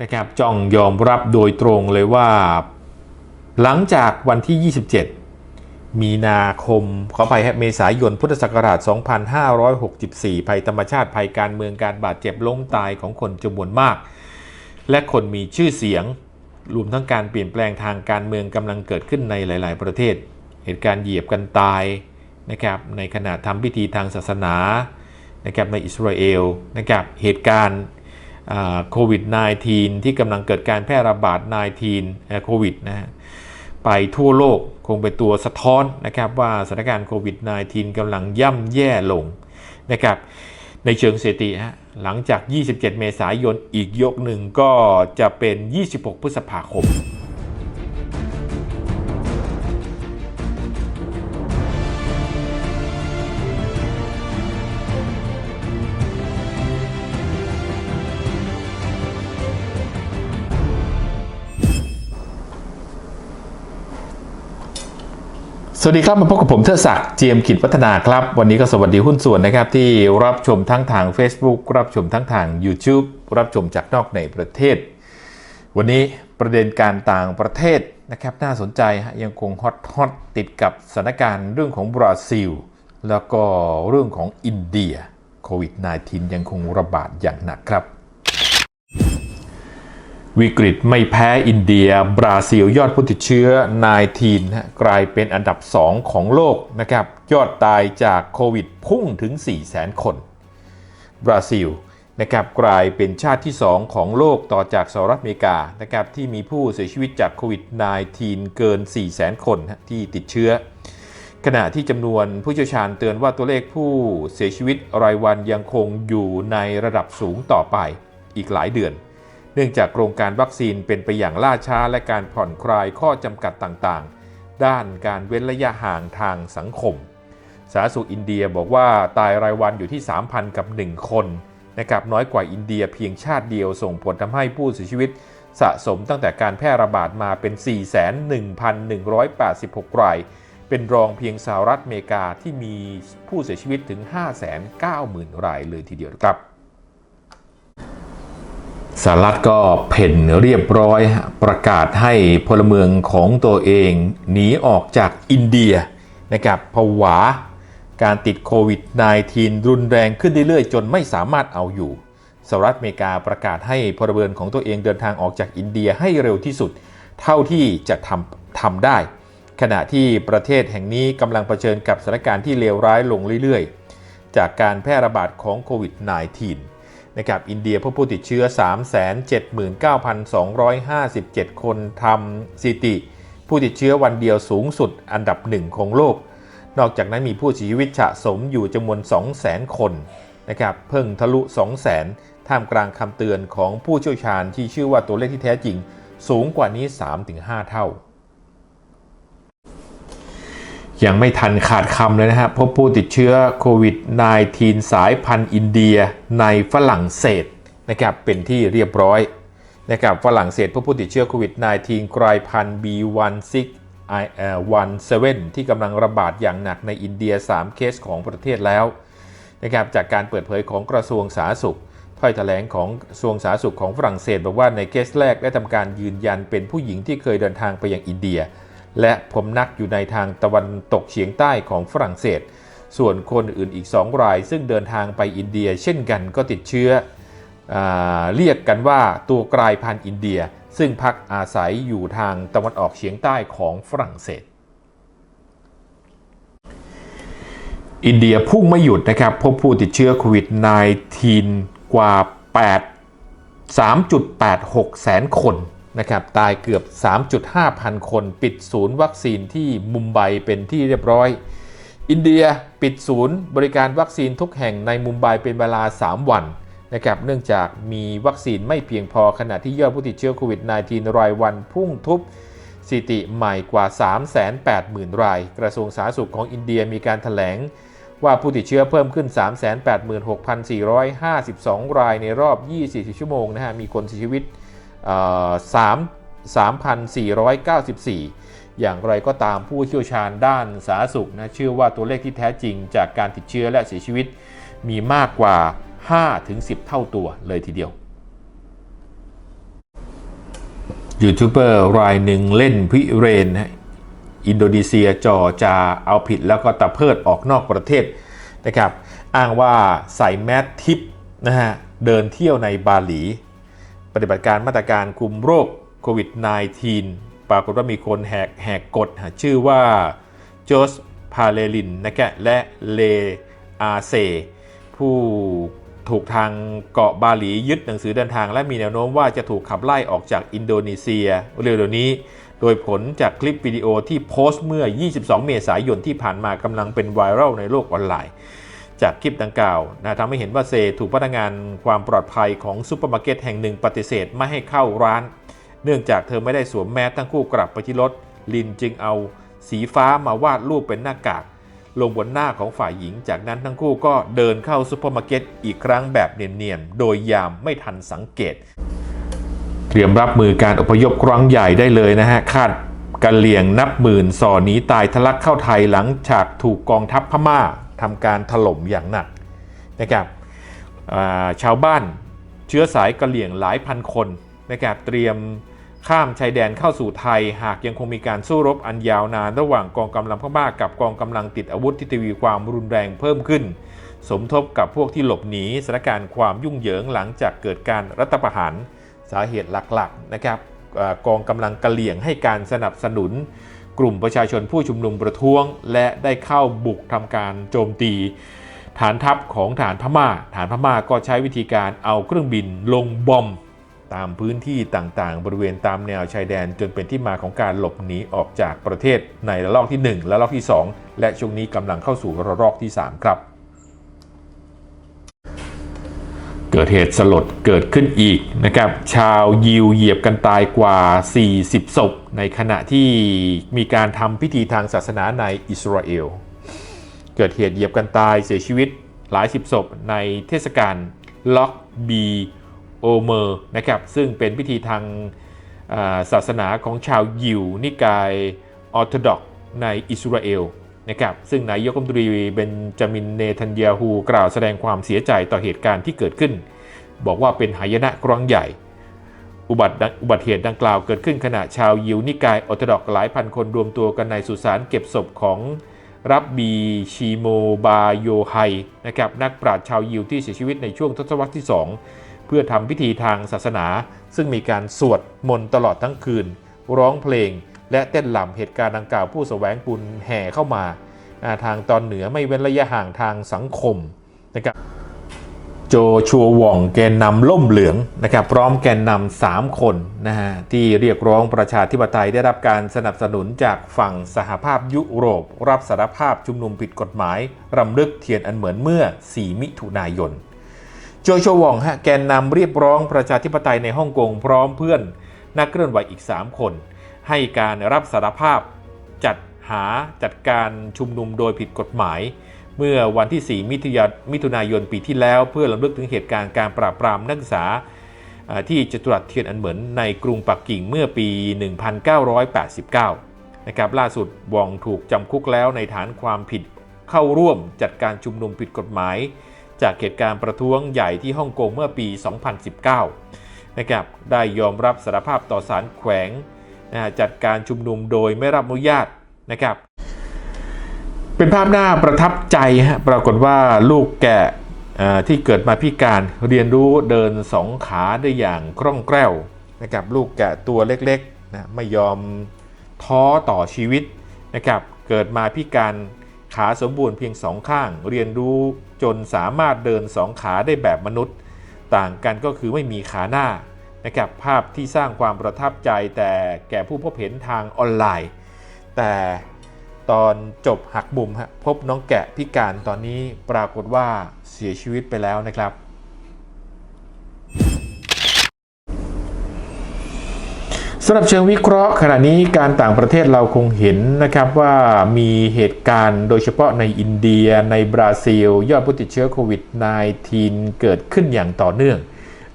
นะครับจองยอมรับโดยตรงเลยว่า หลังจากวันที่ 27 มีนาคมขออภัยเมษายนพุทธศักราช 2564 ภัยธรรมชาติภัยการเมืองการบาดเจ็บล้มตายของคนจำนวนมาก และคนมีชื่อเสียงรวมทั้งการเปลี่ยนแปลงทางการเมืองกำลังเกิดขึ้นในหลาย ๆ ประเทศ เหตุการณ์เหยียบกันตายนะครับในขณะทำพิธีทางศาสนานะครับในอิสราเอลนะครับเหตุการณ์ โควิด -19 ที่กำลังเกิดการแพร่ระบาด -19 โควิดนะฮะไปทั่วโลกคงเป็นตัวสะท้อนนะครับว่าสถานการณ์โควิด -19 กำลังย่ำแย่ลงนะครับในเชิงเศรษฐีฮะหลังจาก 27 เมษายนอีกยกหนึ่งก็จะเป็น 26 พฤษภาคม สวัสดีครับ มาพบกับผมเทอศักดิ์เจียมกิจวัฒนาครับ วันนี้ก็สวัสดีหุ้นส่วนนะครับ ที่รับชมทั้งทาง Facebook รับชมทั้งทาง YouTube รับชมจากนอกในประเทศ วันนี้ประเด็นการต่างประเทศนะครับน่าสนใจฮะยังคงฮอตฮอตติดกับสถานการณ์เรื่องของบราซิล แล้วก็เรื่องของอินเดียโควิด -19 ยังคงระบาดอย่างหนักครับ วิกฤตไม่แพ้อินเดีย บราซิลยอดผู้ติดเชื้อ 19ฮะกลายเป็นอันดับ 2 ของโลกนะครับ ยอดตายจากโควิดพุ่งถึง 400,000 คน บราซิลนะครับกลายเป็นชาติที่ 2 ของโลกต่อจากสหรัฐอเมริกานะครับที่มีผู้เสียชีวิตจากโควิด -19 เกิน 400,000 คนที่ติดเชื้อ ขณะที่จำนวนผู้เชี่ยวชาญเตือนว่าตัวเลขผู้เสียชีวิตรายวันยังคงอยู่ในระดับสูงต่อไปอีกหลายเดือน เนื่องจากโครงการวัคซีนเป็นไปอย่างล่าช้าและการผ่อนคลายข้อจำกัดต่างๆ ด้านการเว้นระยะห่างทางสังคม สาธารณสุขอินเดียบอกว่าตายรายวันอยู่ที่ 3,000 กับ 1 คนนะครับน้อยกว่าอินเดียเพียงชาติเดียวส่งผลทำให้ผู้เสียชีวิตสะสมตั้งแต่การแพร่ระบาดมาเป็น 41,186 ราย เป็นรองเพียงสหรัฐอเมริกาที่มีผู้เสียชีวิตถึง 590,000 รายเลยทีเดียวครับ สหรัฐก็เพ่นเรียบร้อยประกาศให้พลเมืองของตัวเองหนีออกจากอินเดียนะครับผวาการติดโควิด -19 รุนแรงขึ้นเรื่อยๆ จนไม่สามารถเอาอยู่สหรัฐอเมริกาประกาศให้พลเมืองของตัวเองเดินทางออกจากอินเดียให้เร็วที่สุด เท่าที่จะทำทำได้ ขณะที่ประเทศแห่งนี้กำลังเผชิญกับสถานการณ์ที่เลวร้ายลงเรื่อยๆ จากการแพร่ระบาดของโควิด -19 นะครับอินเดียพบผู้ติดเชื้อ 379,257 คนทำสถิติ ผู้ติดเชื้อวันเดียวสูงสุดอันดับหนึ่งของโลก นอกจากนั้นมีผู้เสียชีวิตสะสมอยู่จำนวน 200,000 คนนะครับเพิ่งทะลุ 200,000 ท่ามกลางคำเตือนของผู้เชี่ยวชาญที่ชื่อว่าตัวเลขที่แท้จริง สูงกว่านี้ 3-5 เท่า ยังไม่ทันขาดคำเลยนะฮะพบผู้ติดเชื้อโควิด -19 สายพันธุ์อินเดียในฝรั่งเศสนะครับเป็นที่เรียบร้อยนะครับฝรั่งเศสพบผู้ติดเชื้อโควิด -19 กลายพันธุ์ B1617 ที่กำลังระบาดอย่างหนักในอินเดีย 3 เคสของประเทศแล้วนะครับจากการเปิดเผยของกระทรวงสาธารณสุขถ้อยแถลงของกระทรวงสาธารณสุขของฝรั่งเศสบอกว่าในเคสแรกได้ทำการยืนยันเป็นผู้หญิงที่เคยเดินทางไปยังอินเดีย และพบนักอยู่ในทางตะวันตกเฉียงใต้ของฝรั่งเศส ส่วนคนอื่นอีก2ราย ซึ่งเดินทางไปอินเดีย เช่นกันก็ติดเชื้ออเรียกกันว่าตัวกลายพันธุ์อินเดีย ซึ่งพักอาศัยอยู่ทางตะวันออกเฉียงใต้ของฝรั่งเศสอินเดียพุ่งไม่หยุดนะครับ พบผู้ติดเชื้อโควิด -19 กว่า 8 3.86 แสนคน นะครับตายเกือบ 3.5 พันคน ปิดศูนย์วัคซีนที่มุมไบเป็นที่เรียบร้อย อินเดียปิดศูนย์บริการวัคซีนทุกแห่งในมุมไบเป็นเวลา 3 วันนะครับเนื่องจากมีวัคซีนไม่เพียงพอขณะที่ยอดผู้ติดเชื้อโควิด -19 รายวันพุ่งทุบสถิติใหม่กว่า 380,000 ราย กระทรวงสาธารณสุขของอินเดียมีการถแถลงว่าผู้ติดเชื้อเพิ่มขึ้น 386,452 รายในรอบ 24 ชั่วโมงนะฮะมีคนเสียชีวิต 3,494 อย่างไรก็ตามผู้เชี่ยวชาญด้านสาธารณสุขนะเชื่อว่าตัวเลขที่แท้จริงจากการติดเชื้อและเสียชีวิตมีมากกว่า 5-10 เท่าตัวเลยทีเดียวยูทูบเบอร์รายหนึ่งเล่นพิเรน อินโดนีเซียจ่อจะเอาผิดแล้วก็ตะเพิดออกนอกประเทศนะครับ อ้างว่าใส่แมสทิปนะฮะเดินเที่ยวในบาหลี ฏิบัติการมาตรการคุมโรคโควิด -19 ปรากฏว่ามีคนแหกแหกกฎชื่อว่าโจสพาเลลินนะครับและเลอาเซผู้ถูกทางเกาะบาหลียึดหนังสือเดินทาง และมีแนวโน้มว่าจะถูกขับไล่ออกจากอินโดนีเซียเร็วๆนี้ โดยผลจากคลิปวิดีโอที่โพสต์เมื่อ 22 เมษายนที่ผ่านมากำลังเป็นไวรัลในโลกออนไลน์ จากคลิปดังกล่าวนะทำให้เห็นว่าเซถูกพนักงานความปลอดภัยของซูเปอร์มาร์เก็ตแห่งหนึ่งปฏิเสธไม่ให้เข้าร้าน เนื่องจากเธอไม่ได้สวมแมสทั้งคู่กลับไปที่รถ ลินจึงเอาสีฟ้ามาวาดรูปเป็นหน้ากาก ลงบนหน้าของฝ่ายหญิง จากนั้นทั้งคู่ก็เดินเข้าซูเปอร์มาร์เก็ตอีกครั้งแบบเนียนๆ โดยยามไม่ทันสังเกต เตรียมรับมือการอพยพครั้งใหญ่ได้เลยนะฮะคาดกันเหลี่ยงนับหมื่นส่อหนีตายทะลักเข้าไทยหลังจากถูกกองทัพพม่า ทำการถล่มอย่างหนักนะครับชาวบ้านเชื้อสายกะเหลี่ยงหลายพันคนนะครับเตรียมข้ามชายแดนเข้าสู่ไทย หากยังคงมีการสู้รบอันยาวนานระหว่างกองกำลังพม่ากับกองกำลังติดอาวุธที่ทวีความรุนแรงเพิ่มขึ้น สมทบกับพวกที่หลบหนีสถานการณ์ความยุ่งเหยิงหลังจากเกิดการรัฐประหารสาเหตุหลักๆนะครับอกองกำลังกะเหลี่ยงให้การสนับสนุน กลุ่มประชาชนผู้ชุมนุมประท้วง และได้เข้าบุกทำการโจมตี ฐานทัพของฐานพม่า ฐานพม่าก็ใช้วิธีการเอาเครื่องบินลงบอมตามพื้นที่ต่างๆ บริเวณตามแนวชายแดนจนเป็นที่มาของการหลบหนีออกจากประเทศในระลอกที่ 1 และระลอกที่ 2 และช่วงนี้กำลังเข้าสู่ระลอกที่ 3 ครับ เกิดเหตุสลดเกิดขึ้นอีกนะครับ ชาวยิวเหยียบกันตายกว่า 40 ศพ ในขณะที่มีการทำพิธีทางศาสนาในอิสราเอล เกิดเหตุเหยียบกันตายเสียชีวิตหลายสิบศพในเทศกาลล็อกบีโอเมอร์นะครับ ซึ่งเป็นพิธีทางาศาสนาของชาวยิวนิกายออร์โธดอกในอิสราเอล นะครับซึ่งนายกรัฐมนตรีเบนจามินเนทันยาฮูกล่าวแสดงความเสียใจต่อเหตุการณ์ที่เกิดขึ้น บอกว่าเป็นหายนะครั้งใหญ่ อุบัติอุบัติเหตุดังกล่าวเกิดขึ้นขณะชาวยิวนิกายออร์โธดอกหลายพันคนรวมตัวกันในสุสานเก็บศพของรับบีชีโมบาโยไฮนะครับนักปราชญ์ชาวยิวที่เสียชีวิตในช่วงทศวรรษที่ 2 เพื่อทำพิธีทางศาสนา ซึ่งมีการสวดมนต์ตลอดทั้งคืน ร้องเพลง และเต้นรำเหตุการณ์ดังกล่าวผู้แสวงบุญแห่เข้ามาทางตอนเหนือไม่เว้นระยะห่างทางสังคมนะครับโจชัวหว่องแกนนำล่มเหลืองนะครับพร้อมแกนนำสามคนนะฮะที่เรียกร้องประชาธิปไตยได้รับการสนับสนุนจากฝั่งสหภาพยุโรป รับสารภาพชุมนุมผิดกฎหมาย รำลึกเทียนอันเหมือนเมื่อ 4 มิถุนายน โจชัวหว่องฮะแกนนำเรียกร้องประชาธิปไตยในฮ่องกงพร้อมเพื่อนนักเคลื่อนไหวอีก 3 คน ให้การรับสารภาพจัดหาจัดการชุมนุมโดยผิดกฎหมาย เมื่อวันที่4มิถุนายนมิถุนายนปีที่แล้ว เพื่อลำลึกถึงเหตุการณ์การปราบปรามนักศึกษาที่จตุรัสเทียนอันเหมินในกรุงปักกิ่งเมื่อปี 1989 นะครับล่าสุดวองถูกจำคุกแล้วในฐานความผิดเข้าร่วมจัดการชุมนุมผิดกฎหมาย จากเหตุการณ์ประท้วงใหญ่ที่ฮ่องกงเมื่อปี 2019 นะครับได้ยอมรับสารภาพต่อศาลแขวง จัดการชุมนุมโดยไม่รับอนุญาตนะครับ เป็นภาพหน้าประทับใจฮะปรากฏว่าลูกแกะที่เกิดมาพิการเรียนรู้เดินสองขาได้อย่างคล่องแคล่วนะครับลูกแกะตัวเล็กๆนะไม่ยอมท้อต่อชีวิตนะครับเกิดมาพิการขาสมบูรณ์เพียงสองข้าง เรียนรู้จนสามารถเดินสองขาได้แบบมนุษย์ ต่างกันก็คือไม่มีขาหน้า นะครับภาพที่สร้างความประทับใจแต่แก่ผู้พบเห็นทางออนไลน์ แต่ตอนจบหักมุมฮะพบน้องแกะพิการตอนนี้ปรากฏว่าเสียชีวิตไปแล้วนะครับ สำหรับเชิงวิเคราะห์ขณะนี้การต่างประเทศเราคงเห็นนะครับว่ามีเหตุการณ์โดยเฉพาะในอินเดียในบราซิล ยอดผู้ติดเชื้อโควิด -19 เกิดขึ้นอย่างต่อเนื่อง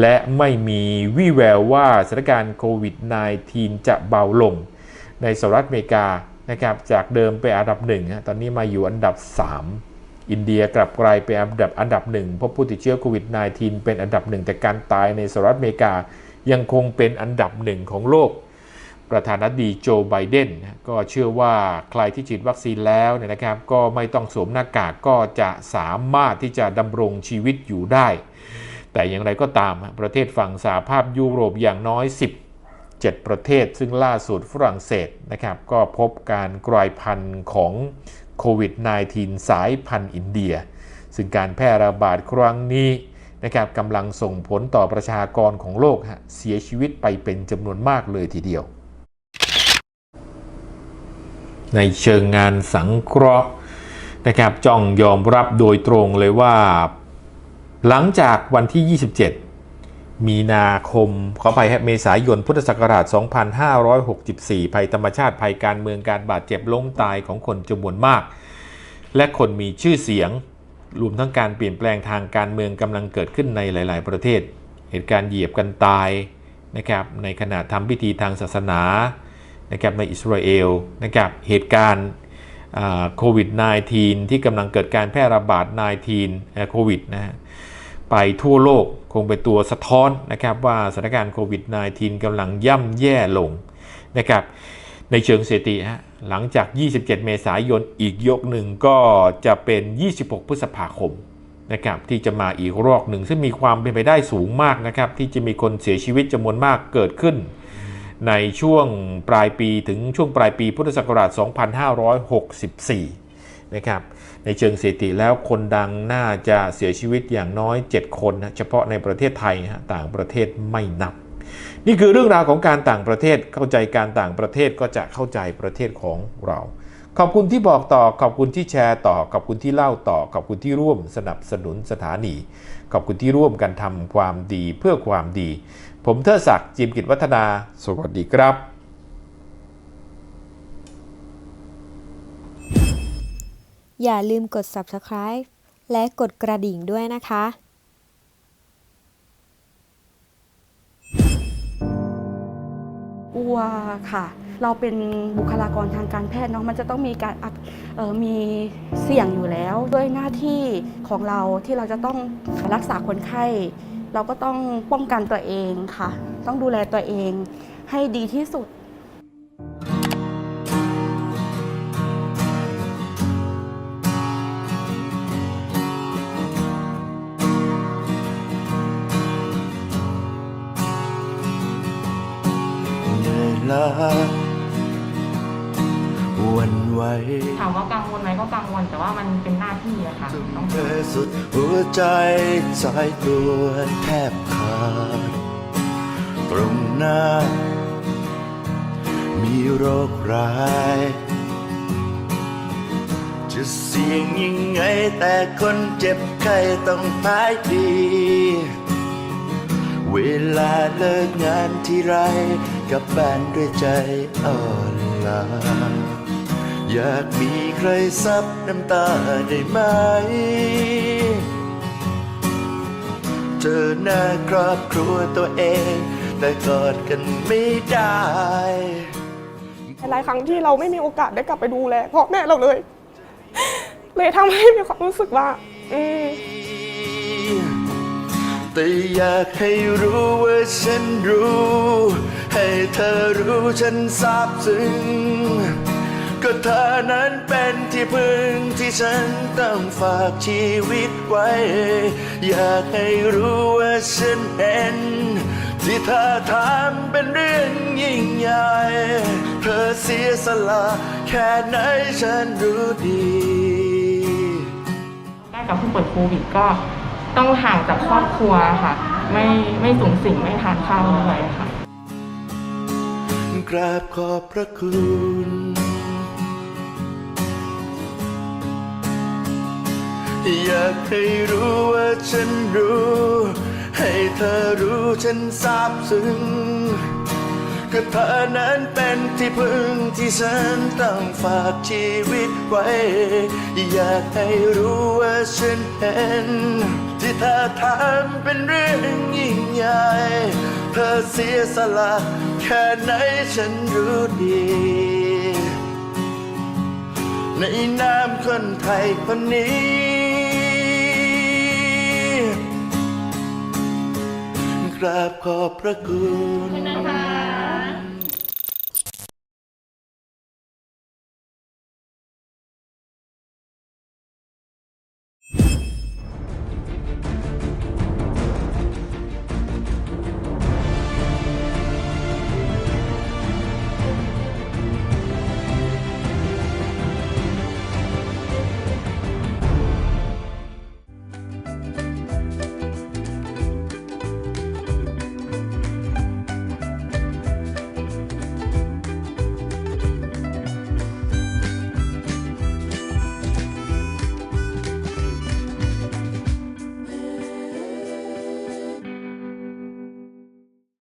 และไม่มีวี่แววว่าสถานการณ์โควิด -19 จะเบาลง ในสหรัฐอเมริกานะครับจากเดิมเป็นอันดับหนึ่งตอนนี้มาอยู่อันดับ 3 อินเดียกลับกลายเป็นอันดับอันดับหนึ่งพบผู้ติดเชื้อโควิด -19 เป็นอันดับหนึ่งแต่การตายในสหรัฐอเมริกายังคงเป็นอันดับหนึ่งของโลก ประธานาธิบดีโจไบเดนก็เชื่อว่าใครที่ฉีดวัคซีนแล้วเนี่ยนะครับก็ไม่ต้องสวมหน้ากากก็จะสามารถที่จะดำรงชีวิตอยู่ได้ แต่อย่างไรก็ตามประเทศฝั่งสหภาพยุโรปอย่างน้อย 17 ประเทศ ซึ่งล่าสุดฝรั่งเศสนะครับก็พบการกลายพันธุ์ของโควิด -19 สายพันธุ์อินเดีย ซึ่งการแพร่ระบาดครั้งนี้นะครับกำลังส่งผลต่อประชากรของโลกฮะเสียชีวิตไปเป็นจำนวนมากเลยทีเดียว ในเชิงงานสังเคราะห์นะครับจ้องยอมรับโดยตรงเลยว่า หลังจากวันที่ 27 มีนาคมขออภัยฮะเมษายนพุทธศักราช 2564 ภัยธรรมชาติภัยการเมืองการบาดเจ็บล้มตายของคนจำนวนมาก และคนมีชื่อเสียง รวมทั้งการเปลี่ยนแปลงทางการเมืองกำลังเกิดขึ้นในหลาย ๆ ประเทศ เหตุการณ์เหยียบกันตายนะครับในขณะทำพิธีทางศาสนานะครับในอิสราเอลนะครับเหตุการณ์โควิด -19 ที่กำลังเกิดการแพร่ระบาด -19 โควิดนะฮะ ไปทั่วโลกคงเป็นตัวสะท้อนนะครับว่าสถานการณ์โควิด -19 กำลังย่ำแย่ลงนะครับในเชิงสถิติฮะหลังจาก 27 เมษายนอีกยกหนึ่งก็จะเป็น 26 พฤษภาคมนะครับที่จะมาอีกรอบหนึ่ง ซึ่งมีความเป็นไปได้สูงมากนะครับที่จะมีคนเสียชีวิตจำนวนมากเกิดขึ้น ในช่วงปลายปีถึงช่วงปลายปีพุทธศักราช 2564 นะครับ ในเชิงสถิติแล้วคนดังน่าจะเสียชีวิตอย่างน้อย 7 คนนะเฉพาะในประเทศไทยฮะต่างประเทศไม่นับ นี่คือเรื่องราวของการต่างประเทศเข้าใจการต่างประเทศก็จะเข้าใจประเทศของเรา ขอบคุณที่บอกต่อ ขอบคุณที่แชร์ต่อ ขอบคุณที่เล่าต่อ ขอบคุณที่ร่วมสนับสนุนสถานี ขอบคุณที่ร่วมกันทำความดีเพื่อความดี ผมเทอศักดิ์จิมกิจวัฒนา สวัสดีครับ อย่าลืมกด subscribe และกดกระดิ่งด้วยนะคะกลัวค่ะ เราเป็นบุคลากรทางการแพทย์เนาะมันจะต้องมีการออมีเสี่ยงอยู่แล้ว ด้วยหน้าที่ของเราที่เราจะต้องรักษาคนไข้ เราก็ต้องป้องกันตัวเองค่ะ ต้องดูแลตัวเองให้ดีที่สุด วันไหวถามว่ากังวลไหมก็กังวลแต่ว่ามันเป็นหน้าที่อะค่ะทุ่มต้องเทสุดหัวใจสายตัวแทบขาดตรงหน้า มีโรคร้าย จะเสี่ยงยังไงแต่คนเจ็บไข้ต้องหายดี เวลาเลิกงานที่ไร กลับบ้านด้วยใจอ่อนล้าอยากมีใครซับน้ำตาได้ไหม เจอหน้าครอบครัวตัวเอง แต่กอดกันไม่ได้หลายครั้งที่เราไม่มีโอกาสได้กลับไปดูแลพ่อแม่เราเลย เลยทำให้มีความรู้สึกว่า อืม แต่อยากให้รู้ว่าฉันรู้ ให้เธอรู้ฉันซาบซึ้ง ก็เธอนั้นเป็นที่พึ่งที่ฉันต้องฝากชีวิตไว้ อยากให้รู้ว่าฉันเห็นที่เธอทำเป็นเรื่องยิ่งใหญ่ เธอเสียสละแค่ไหนฉันรู้ดี ใกล้กับผู้ป่วยโควิดก็ ต้องห่างจากครอบครัวค่ะ ไม่ไม่สูงสิงไม่ทานข้าวด้วยค่ะ กราบขอบพระคุณอยากให้รู้ว่าฉันรู้ ให้เธอรู้ฉันซาบซึ้ง ก็เธอนั้นเป็นที่พึ่งที่ฉันต้องฝากชีวิตไว้ อยากให้รู้ว่าฉันเห็น ที่เธอทำเป็นเรื่องยิ่งใหญ่ เธอเสียสละแค่ไหนฉันรู้ดี ในนามคนไทยคนนี้กราบขอบพระคุณนันคะ